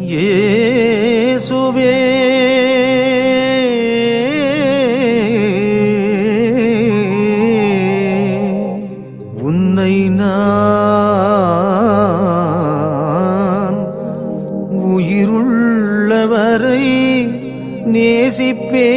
இயேசுவே உன்னை நான் உயிருள்ளவரை நேசிப்பே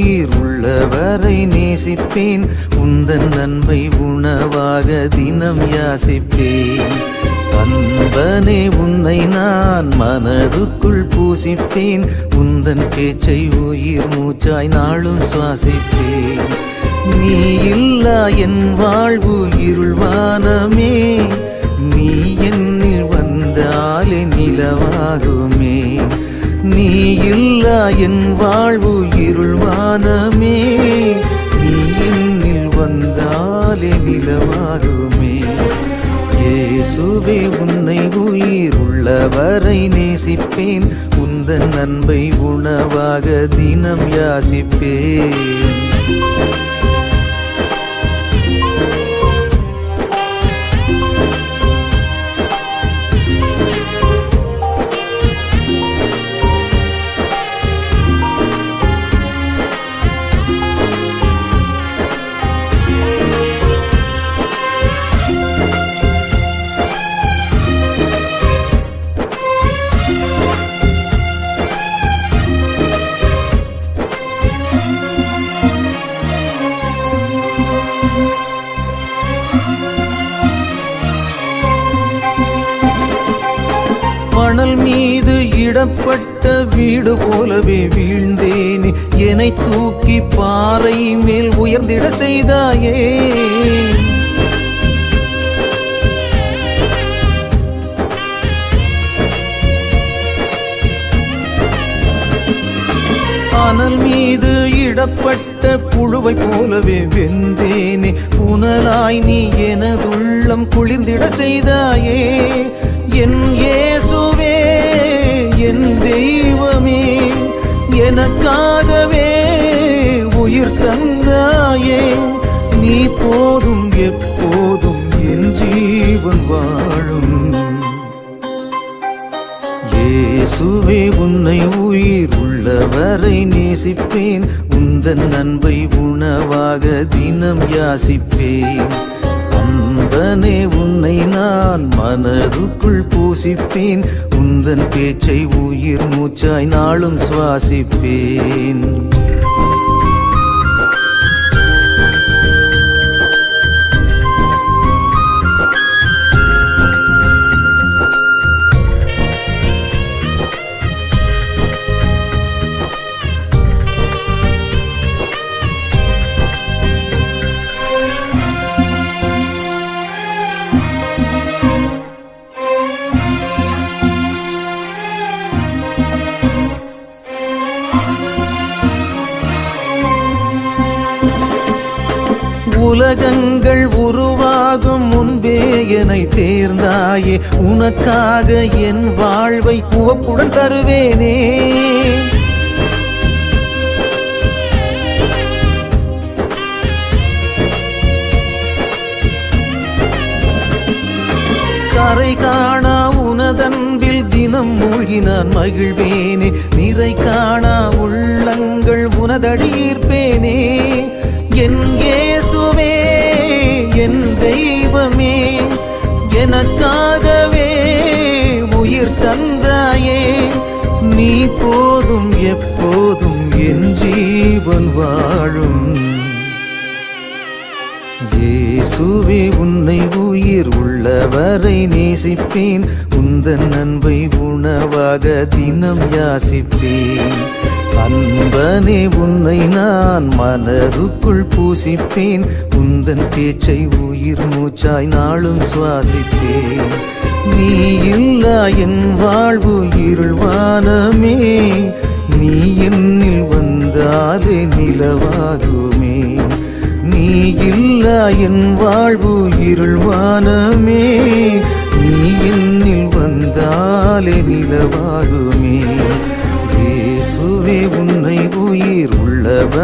உயிர் உள்ளவரை நேசிப்பேன். உந்தன் நன்மை உணவாக தினம் யாசிப்பேன். அன்பனே உன்னை நான் மனதுக்குள் பூசிப்பேன். உந்தன் பேச்சை உயிர் மூச்சாய் நாளும் சுவாசிப்பேன். நீ இல்லா என் வாழ்வு இருள்வானமே. நீ என்னில் வந்தாலே நிலவாகுமே. நீ இல்லா என் வாழ்வு இருள்வானமே. நீ என்னில் வந்தாலே நிலவாகுமே இயேசுவே உன்னை உயிர் உள்ளவரை நேசிப்பேன். உந்தன் அன்பை உணவாக தினம் யாசிப்பேன். மீது இடப்பட்ட வீடு போலவே வீழ்ந்தேனே. என்னை தூக்கி பாறை மேல் உயர்ந்திட செய்தாயே. அனல் மீது இடப்பட்ட புழுவை போலவே வெந்தேனே. புனலாய் நீ எனதுள்ளம் குளிர்ந்திட செய்தாயே. என் ஏசுவே தெய்வமே எனக்காகவே உயிர் தந்தாயே. நீ போதும் எப்போதும் என் ஜீவன் வாழும். இயேசுவே உன்னை உயிர் உள்ளவரை நேசிப்பேன். உந்தன் அன்பை உணவாக தினம் யாசிப்பேன். அன்பனே உன்னை நான் மனதுக்குள் பூசிப்பேன். உந்தன் பேச்சை உயிர் மூச்சாய் நாளும் சுவாசிப்பேன். உலகங்கள் உருவாகும் முன்பே என்னை தேர்ந்தாயே. உனக்காக என் வாழ்வை உவப்புடன் தருவேனே. கரை காணா உனதன்பில் தினம் மூழ்கி நான் மகிழ்வேனே. நிறை காணா உள்ளங்கள் உனதடியீர்ப்பேனே என் நீ போதும் எப்போதும் என் ஜீவன் வாழும். இயேசுவே உன்னை உயிர் உள்ளவரை நேசிப்பேன். உந்தன் அன்பை உணவாக தினம் யாசிப்பேன். அன்பனே உன்னை நான் மனதுக்குள் பூசிப்பேன். உந்தன் பேச்சை உயிர் மூச்சாய் நாளும் சுவாசிப்பேன். நீ இல்லா என் வாழ்வு இருள்வானமே. நீ என்னில் வந்தாலே நிலவாகுமே. நீ இல்லா என் வாழ்வு இருள்வானமே.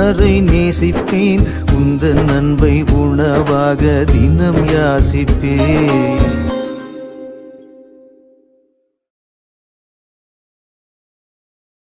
உள்ளவரை நேசிப்பேன்? உந்தன் அன்பை உணவாக தினம் யாசிப்பேன்?